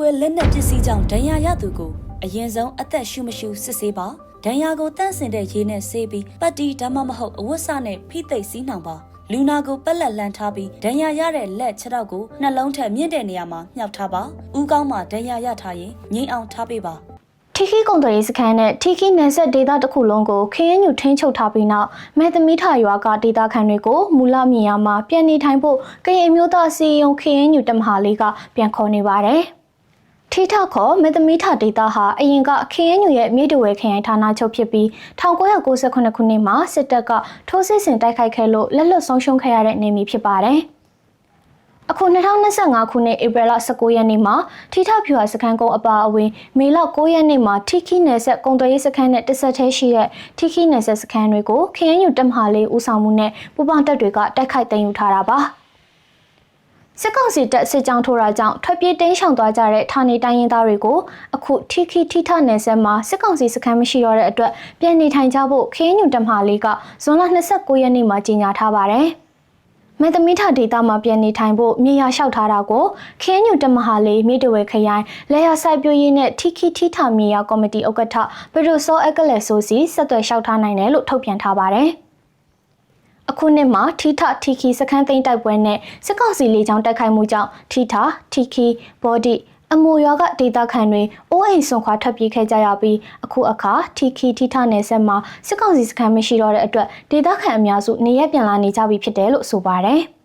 ကွဲလက်နက်ပစ္စည်းကြောင့်ဒဏ်ရာရသူကိုအရင်ဆုံးအသက်ရှူမရှူစစ်ဆေးပါဒဏ်ရာကိုတန့်စင်တဲ့ရေနဲ့ဆေးပြီးပတ်တီဒါမှမဟုတ်အဝတ်စနဲ့ဖိသိပ်စီးနှောင်ပါလူနာကိုပက်လက်လန်ထားပြီးဒဏ်ရာရတဲ့လက်ခြေထောက်ကိုနှလုံးထက်မြင့်တဲ့နေရာမှာမြှောက်ထားပါဥကောင်းမှာဒဏ်ရာရထားရင်ငိမ့်အောင်ထားပေးပါထီခီကုံတော်ရေးစခန်းနဲ့ထီခီနယ်ဆက်ဒေသတစ်ခုလုံးကိုခရင်းညူထင်းချုပ်ထားပြီးနောက်မဲသမီးထရွာကဒေသခံတွေကိုမူလမြေယာမှာပြန်နေထိုင်ဖို့ကရင်မျိုးသားစီယုံခရင်းညူတမဟာလေးကပြန်ခေါ်နေပါတယ်။ ထီထခေါ်မဲသမီးထဒေသဟာအရင်ကခရင်းညူရဲ့မြေတဝဲခရိုင်ဌာနချုပ်ဖြစ်ပြီး1998ခုနှစ်မှာစစ်တပ်ကထိုးစစ်ဆင်တိုက်ခိုက်ခဲ့လို့လက်လွတ်ဆုံးရှုံးခဲ့ရတဲ့နေမြေဖြစ်ပါတယ်။အခု2025ခုနှစ်ဧပြီလ19ရက်နေ့မှာထိထဖြူဟာစခန်းကုန်းအပါအဝင်မေလ9ရက်နေ့မှာထိခိနယ်ဆက်ကုံသွေးစခန်းနဲ့တဆက်သေးရှိတဲ့ထိခိနယ်ဆက်စခန်းတွေကိုခရမ်းယူတက်မဟာလေးဦးဆောင်မှုနဲ့ပူပေါင်းတပ်တွေကတိုက်ခိုက်သိမ်းယူထားတာပါ စစ်ကောင်စီတပ်စစ်ကြောင်းထိုးတာကြောင့်ထွက်ပြေးတိမ်းရှောင်သွားကြတဲ့ဌာနေတိုင်းရင်းသားတွေကိုအခုထိခိထိထနယ်ဆက်မှာစစ်ကောင်စီစခန်းမရှိတော့တဲ့အတွက်ပြန်နေထိုင်ကြဖို့ခရမ်းယူတက်မဟာလေးကဇွန်လ29ရက်နေ့မှာကြေညာထားပါတယ်။မန်သမီထဒေတာမှာပြန်နေထိုင်ဖို့မြေယာလျှောက်ထားတာကိုခင်းညူတမဟာလေးမြေတဝဲခရိုင်လေယာစိုက်ပြိုးရေးနဲ့ထီခီထီထာမြေယာကော်မတီဥက္ကဋ္ဌဘရူစောအက်ကလက်ဆိုစီဆက်သွယ်လျှောက်ထားနိုင်တယ်လို့ထုတ်ပြန်ထားပါတယ်။ အခုနှစ်မှာထီထထီခီစခန်းသိမ်းတိုက်ပွဲနဲ့စစ်ကောင်စီလေကြောင်းတိုက်ခိုက်မှုကြောင့်ထီထထီခီဘော်ဒီအမူရွာကဒေတာခန်တွေအိုးအိမ်ဆွန်ခွာထွက်ပြေးခဲ့ကြရပြီးအခုအခါထီခီထီထနယ်ဆက်မှာစစ်ကောင်စီစခန်းမရှိတော့တဲ့အတွက်ဒေတာခန်အများစုနေရက်ပြန်လာနေကြပြီဖြစ်တယ်လို့ဆိုပါတယ်။